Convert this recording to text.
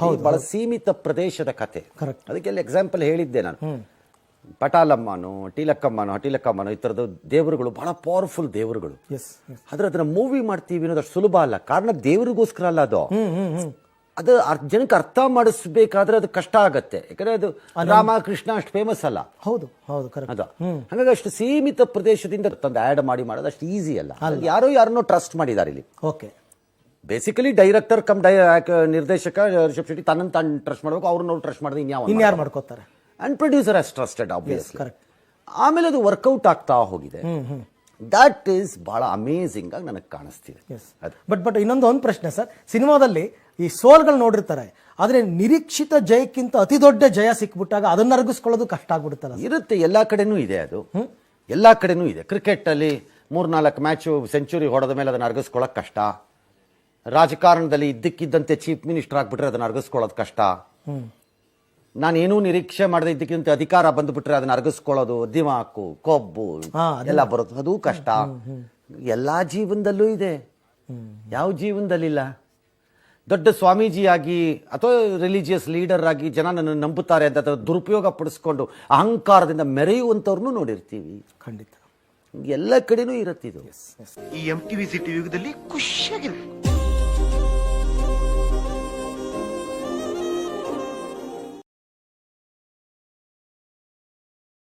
ಬಹಳ ಸೀಮಿತ ಪ್ರದೇಶದ ಕತೆ. ಅದಕ್ಕೆಲ್ಲ ಎಕ್ಸಾಂಪಲ್ ಹೇಳಿದ್ದೆ ನಾನು. ಪಟಾಲಮ್ಮನು ಟೀಲಕ್ಕಮ್ಮನು ಟೀಲಕ್ಕಮ್ಮನು ಈ ಥರದ ದೇವರುಗಳು ಬಹಳ ಪವರ್ಫುಲ್ ದೇವರುಗಳು. ಆದ್ರೆ ಅದನ್ನ ಮೂವಿ ಮಾಡ್ತೀವಿ ಅನ್ನೋದು ಅಷ್ಟು ಸುಲಭ ಅಲ್ಲ. ಕಾರಣ ದೇವರಿಗೋಸ್ಕರ ಅಲ್ಲ ಅದು. ಅದು ಜನಕ್ಕೆ ಅರ್ಥ ಮಾಡಿಸ್ಬೇಕಾದ್ರೆ ಅದು ಕಷ್ಟ ಆಗತ್ತೆ. ಯಾಕಂದ್ರೆ ಅದು ರಾಮ ಕೃಷ್ಣ ಅಷ್ಟು ಫೇಮಸ್ ಅಲ್ಲ. ಹೌದು ಹೌದು ಅದು. ಹಾಗಾಗಿ ಅಷ್ಟು ಸೀಮಿತ ಪ್ರದೇಶದಿಂದ ತಂದು ಆ್ಯಡ್ ಮಾಡಿ ಮಾಡೋದು ಅಷ್ಟು ಈಸಿ ಅಲ್ಲ. ಯಾರೋ ಯಾರನ್ನೋ ಟ್ರಸ್ಟ್ ಮಾಡಿದ್ದಾರೆ ಇಲ್ಲಿ. ಓಕೆ ಬೇಸಿಕಲಿ ಡೈರೆಕ್ಟರ್ ಕಮ್ ಡೈ ನಿರ್ದೇಶಕ ರಿಷಬ್ ಶೆಟ್ಟಿ ತನ್ನನ್ನು ತಾನು ಟ್ರಸ್ಟ್ ಮಾಡಬೇಕು ಅವ್ರನ್ನ ಅವ್ರು ಟ್ರಸ್ಟ್ ಮಾಡಿದ್ರೆ ಇನ್ಯಾವ ಇನ್ಯಾರು ಮಾಡ್ಕೋತಾರೆ? And producer as trusted obviously correct ಆಮೇಲೆ ಅದು ವರ್ಕೌಟ್ ಆಗ್ತಾ ಹೋಗಿದೆ. ದಟ್ ಈಸ್ ಭಾಳ ಅಮೇಝಿಂಗ್ ಆಗಿ ನನಗೆ ಕಾಣಿಸ್ತಿದೆ. ಬಟ್ ಬಟ್ ಇನ್ನೊಂದು ಒಂದು ಪ್ರಶ್ನೆ ಸರ್. ಸಿನಿಮಾದಲ್ಲಿ ಈ ಸೋಲ್ಗಳು ನೋಡಿರ್ತಾರೆ. ಆದರೆ ನಿರೀಕ್ಷಿತ ಜಯಕ್ಕಿಂತ ಅತಿ ದೊಡ್ಡ ಜಯ ಸಿಕ್ಬಿಟ್ಟಾಗ ಅದನ್ನ ಅರಗಿಸ್ಕೊಳ್ಳೋದು ಕಷ್ಟ ಆಗ್ಬಿಡುತ್ತಲ್ಲ ಇರುತ್ತೆ ಎಲ್ಲ ಕಡೆನೂ ಇದೆ ಅದು. ಎಲ್ಲ ಕಡೆನೂ ಇದೆ. ಕ್ರಿಕೆಟಲ್ಲಿ ಮೂರ್ನಾಲ್ಕು ಮ್ಯಾಚು ಸೆಂಚುರಿ ಹೊಡೆದ ಮೇಲೆ ಅದನ್ನು ಅರ್ಗಿಸ್ಕೊಳ್ಳೋಕೆ ಕಷ್ಟ. ರಾಜಕಾರಣದಲ್ಲಿ ಇದ್ದಕ್ಕಿದ್ದಂತೆ ಚೀಫ್ ಮಿನಿಸ್ಟರ್ ಆಗ್ಬಿಟ್ರೆ ಅದನ್ನ ಅರ್ಗಿಸ್ಕೊಳ್ಳೋದು ಕಷ್ಟ. ನಾನೇನೂ ನಿರೀಕ್ಷೆ ಮಾಡದೆ ಇದ್ದಕ್ಕಿಂತ ಅಧಿಕಾರ ಬಂದ್ಬಿಟ್ರೆ ಅದನ್ನ ಅರ್ಗಿಸ್ಕೊಳ್ಳೋದು ದಿಮಾಕು ಕೊಬ್ಬು ಎಲ್ಲ ಬರುತ್ತೆ ಅದು ಕಷ್ಟ. ಎಲ್ಲಾ ಜೀವನದಲ್ಲೂ ಇದೆ. ಯಾವ ಜೀವನದಲ್ಲಿಲ್ಲ. ದೊಡ್ಡ ಸ್ವಾಮೀಜಿಯಾಗಿ ಅಥವಾ ರಿಲಿಜಿಯಸ್ ಲೀಡರ್ ಆಗಿ ಜನ ನನ್ನ ನಂಬುತ್ತಾರೆ ಅಂತ ದುರುಪಯೋಗ ಪಡಿಸ್ಕೊಂಡು ಅಹಂಕಾರದಿಂದ ಮೆರೆಯುವಂಥವ್ರನ್ನೂ ನೋಡಿರ್ತೀವಿ. ಖಂಡಿತ. ಎಲ್ಲ ಕಡೆನೂ ಇರುತ್ತಿದ್ದು ಈ ಎಂ ಟಿವಿ ಸಿಟಿ ಯುಗದಲ್ಲಿ ಖುಷಿಯಾಗಿರ್ಬೇಕು.